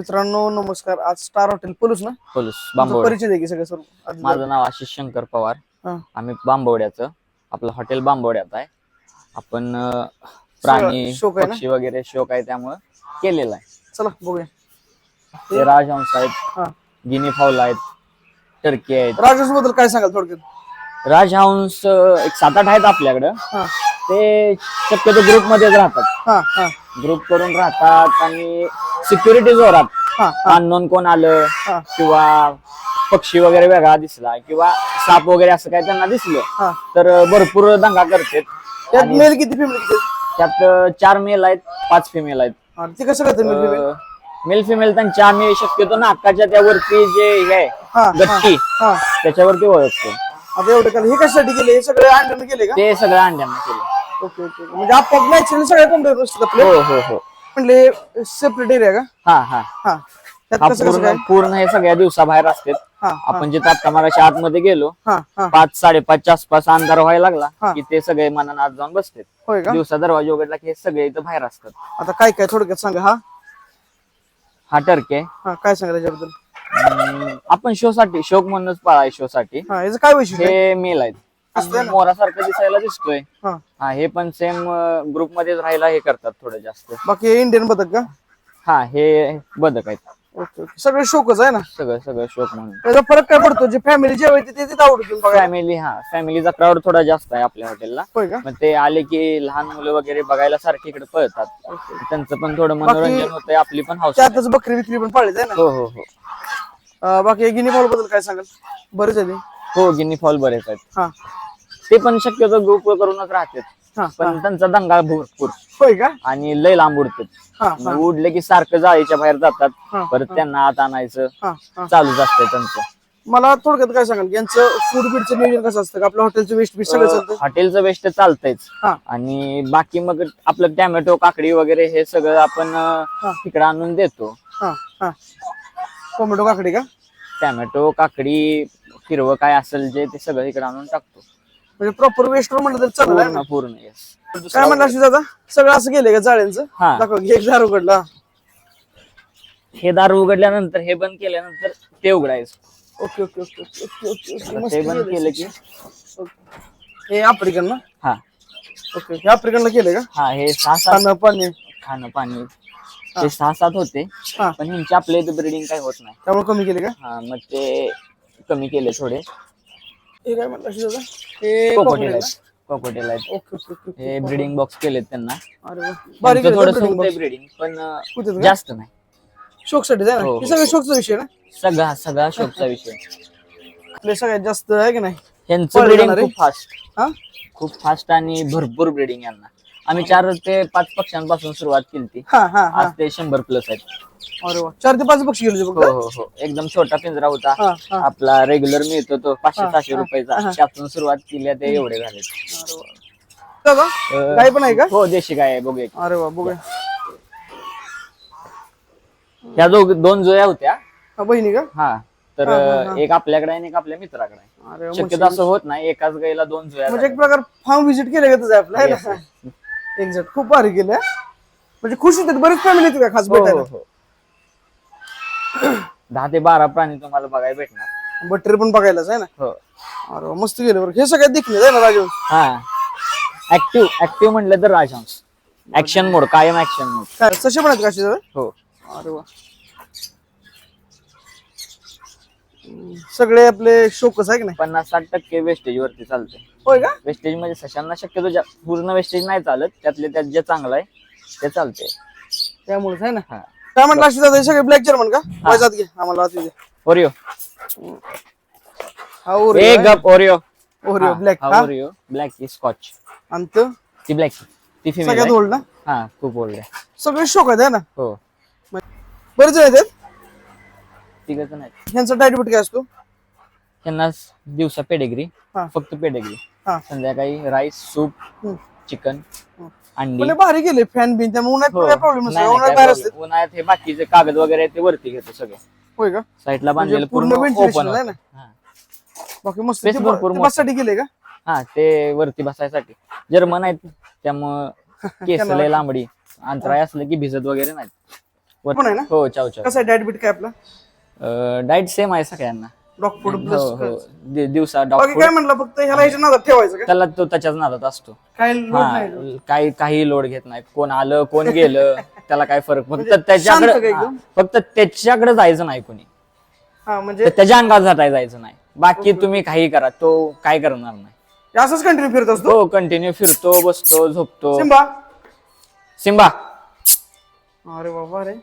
मित्रांनो नमस्कार. आज स्टार हॉटेल पोलूस ना? पोलीस तुमचा बांबवड परिचय दे की सगळं सर्व. माझं नाव आशिष शंकर पवार. हा. आम्ही बांबवड्याचं आपलं हॉटेल बांबवड्यात आहे. आपण अं, प्राणी शौक आहे ना? पक्षी वगैरे शोक आहे त्यामुळं केलेलं आहे. चला बघूया. ते राजहंस हा. आहेत गिनी फाऊल आहेत टर्की आहेत. राजहंसबद्दल काय सांगाल थोडक्यात? राजहंस अं, एक सात आठ आहेत आपल्याकडं. हा. ते शक्यतो ग्रुप मध्येच राहतात. हा हा. ग्रुप करून राहतात आणि सिक्युरिटी जोरात. हा अननोन कोण आलं. किंवा पक्षी वगैरे वेगळा दिसला किंवा साप वगैरे असं काय त्यांना दिसलं तर भरपूर दंगा करतात. त्यात मेल किती फिमेल किती? त्यात चार मेल आहेत पाच फिमेल आहेत. ते कसं करतं मेल फिमेल मेल फिमेल त्यांच्या आम्ही शक्यतो नाकाच्या त्यावरती जे हे आहे गट्टी त्याच्यावरती ओळखतो. आता एवढं केलं हे कशासाठी केले हे सगळे अंड्याने केले का? ते सगळं अंड्यांना केलं ओके ओके म्हणजे आपोआप नॅचरली सगळे कोंबडे असतात आपले? हो हो हो. म्हणले सेपरेट एरिया का? हा हा. हा. त्यात हा कसं कसं पूर्ण काय? पूर्ण हे सगळ्या दिवसाबाहेर असतात. हा हा. आपण जिथं आता मगाशी आतमध्ये गेलो हा हा. पाच साडेपाचच्या आसपास अंधार व्हायला हा. लागला की ते सगळे मनानं आत जाऊन होय का? दिवसा दरवाजा उघडला की हे सगळे इथं बाहेर असतात. आता काय काय थोडक्यात सांगा हा? हा टर्के हा काय सांगा त्याच्याबद्दल आपण शो साठी शोक म्हणूनच पाळाय शो साठी हा याचं काय वैशिष्ट्य आहे? हे मेल आहेत. मोरासारखं दिसायला दिसतोय. हा. हा हे पण सेम ग्रुप मध्येच राहायला हे करतात थोडं जास्त. बाकी इंडियन बदक का? हा हे बदक आहेत. Okay okay. सगळे शोकच आहे ना? सगळं सगळं शोक म्हणून. त्याचा फरक काय पडतो? जे फॅमिली जेवायची ते तिथे आवडतील फॅमिली हा. फॅमिलीचा क्राऊड थोडा जास्त आहे आपल्या हॉटेलला होय का? मग ते आले की लहान मुलं वगैरे बघायला सारखी इकडे पळतात. त्यांचं पण थोडं मनोरंजन होतंय आपली पण हाऊस त्यातच बकरी विक्री पण पाळली आहे ना? हो हो हो. अं, बाकी गिनी बॉलबद्दल काय सांगाल? बरेच झाली. हो गिनी फॉल बरेच आहेत. हा. ते पण शक्यतो ग्रुप करूनच राहतात. हा पण त्यांचा दंगा भरपूर. होय का? आणि लय लांब उडतात. हा मग उडले की सारखं जाळीच्या बाहेर जातात. परत त्यांना आत आणायचं. हा हा. चालूच असतंय त्यांचं. मला थोडक्यात काय सांगाल? यांचं फूड बीडचं नियोजन कसं असतं? का आपल्या हॉटेलचं वेस्ट बीट सगळं चालतं? हॉटेलचं वेस्ट चालतंयच. हा. आणि बाकी मग आपलं टॅमॅटो काकडी वगैरे हे सगळं आपण हा. तिकडे आणून देतो. हा हा. टोमॅटो काकडी का? टॅमॅटो काकडी हिरवं काय असेल जे ते सगळं इकडे आणून टाकतो. म्हणजे प्रॉपर वेस्ट म्हणलं तर चांगलं आहे ना? पूर्ण पूर्ण yes. काय म्हणलं अशी दादा? सगळं असं गेले का जाळ्यांचं? हा. दाखव घे एक दार उघडला. हे दार उघडल्यानंतर हे बंद केल्यानंतर ते उघडायचं. Okay okay okay okay okay okay okay आता मस्त ते बंद केलंय. केलं की. हे आफ्रिकन ना? हा. ओके हे आफ्रिकनला केले का? हा हे सहा सात खाणं पाणी. खाणं पाणी. ते सहा सात होते हा. पण ह्यांची आपल्या इथे ब्रिडिंग काही होत नाही. त्यामुळे कमी केले का? हा मग ते कमी केले थोडे. हे काय म्हणलं अशी दादा? हे कोकोटेल crocodile आहेत कोकोटेल आहेत ना? ओके ओके ओके हे ब्रिडिंग बॉक्स केलेत त्यांना. अरे वा. बारीक त्यांचं आहे थोडंसं breeding होतंय box. ब्रिडिंग पण अं, होतं का? जास्त नाही. शोकसाठी आहे ना? हो, हे हो. सगळं शोकचा विषय ना? सगळा सगळा शोकचा विषय. आपले सगळ्यात जास्त आहे की नाही? यांचं पळले ब्रिडिंग जाणारे? खूप फास्ट हा? खूप फास्ट आणि भरपूर ब्रिडिंग यांना. आम्ही चार ते पाच पक्ष्यांपासून सुरुवात केली हा हा आज ते शंभर प्लस आहेत. अरे वा. चार ते पाच पक्षी गेले हो फक्त? हो हो. एकदम छोटा पिंजरा होता. हा हा. आपला रेग्युलर मिळतो तो पाचशे हा, सहाशे हा, रुपयाचा. त्यातून सुरुवात केली ते एवढे झाले. अरे वा. दादा गाय पण आहे का? हो देशी गाय आहे. बघूया. अरे वा बघूया. ह्या दोघ दोन जोया होत्या. हा बहिणी का? हा तर हा, हा, हा. एक आपल्याकडे आहे आणि एक आपल्या मित्राकडे आहे. अरे वा, शक्यतो असं होत नाही. एकाच गायला दोन जोया म्हणजे एक झाल्या. प्रकार फार्म व्हिजिट केलं का तुझं आपलं Yes, ना एक्झॅक्ट खूप भारी हा. म्हणजे खुश होते बरेच फॅमिली येते का खास हो, भेटायला? हो. दहा ते बारा प्राणी तुम्हाला बघायला भेटणार. बटर पण बघायलाच आहे ना? हो. अरे वा, मस्त गेले बरं. हे सगळ्यात दिखले आहे ना राजू हा. ऍक्टिव्ह ऍक्टिव्ह म्हटलं तर राजहंस. ऍक्शन मोड कायम ऍक्शन मोड काय सशे पण आहेत का असे हो. अरे वा हम्म, सगळे आपले शोकच आहे की नाही? पन्नास साठ टक्के वेस्टेज वरती चालते होय का? वेस्टेजमध्ये सशांना शक्यतो जा- पूर्ण वेस्टेज नाही चालत त्यातले त्यात जे चांगलं आहे ते चालते त्यामुळेच आहे ना? हा. काय म्हटलं अशी दादा हे सगळे ब्लॅक जर्मन का? वाजात घे आम्हाला दे. ओरिओ हा ओरिओ एक गप ओरिओ ओरिओ ब्लॅक हा ओरिओ ब्लॅक स्कॉच आणि तो? ती ब्लॅक ती फिमेल सगळ्यात ओल्ड ना? हा खूप ओल्ड आहे. सगळे शोक आहेत है ना? हो. बरेच जण तिघच नाही ह्यांचा डायट काय असतो? त्यांना दिवसा पेडेग्री हा. फक्त पेडेग्री हा. संध्याकाळी राईस सूप हम्म. चिकन. अंडी. म्हणजे भारी गेले फॅन बिन. त्यामुळे उन्हात हो. काय प्रॉब्लेम नाही, नसतो? नाही, उन्हात काय बाहेर problem. असते उन्हाळ्यात हे बाकीचे कागद वगैरे आहे ते वरती घेतो सगळं. होय का? साईडला म्हणजे बांधलेलं पूर्ण पूर्ण ventilation ओपन आहे ना? बाकी मस्त. Space भरपूर मोठं. बससाठी गेले का? हा ते वरती बसायसाठी. जर्मन आहेत त्यामुळं केस लय लांबडी. अंतराय असलं की भिजत वगैरे नाहीत. वर- पण आहे ना? हो चाव चाव. कसं आहे? काय आपला? डाईट सेम आहे सगळ्यांना. डॉग फूड हो प्लस हो. दि- दिवसा डॉग बाकी काय म्हणलं फक्त? ह्याला ह्याच्या नादात ठेवायचं का? त्याला तो त्याच्याच नादात असतो. काय लोड हा नाही काही काही लोड घेत नाही. कोण आलं कोण गेलं त्याला काय फरक फक्त म्हणजे शांत त्याच्याकडे एकदम? हा, फक्त त्याच्याकडे जायचं नाही कोणी. हा म्हणजे तर त्याच्या अंगात जाता जायचं नाही. बाकी तुम्ही काही करा तो काय करणार नाही. असंच कंटिन्यू फिरत असतो? तो कंटिन्यू फिरतो बसतो झोपतो. सिम्बा सिम्बा अरे बाबा रे.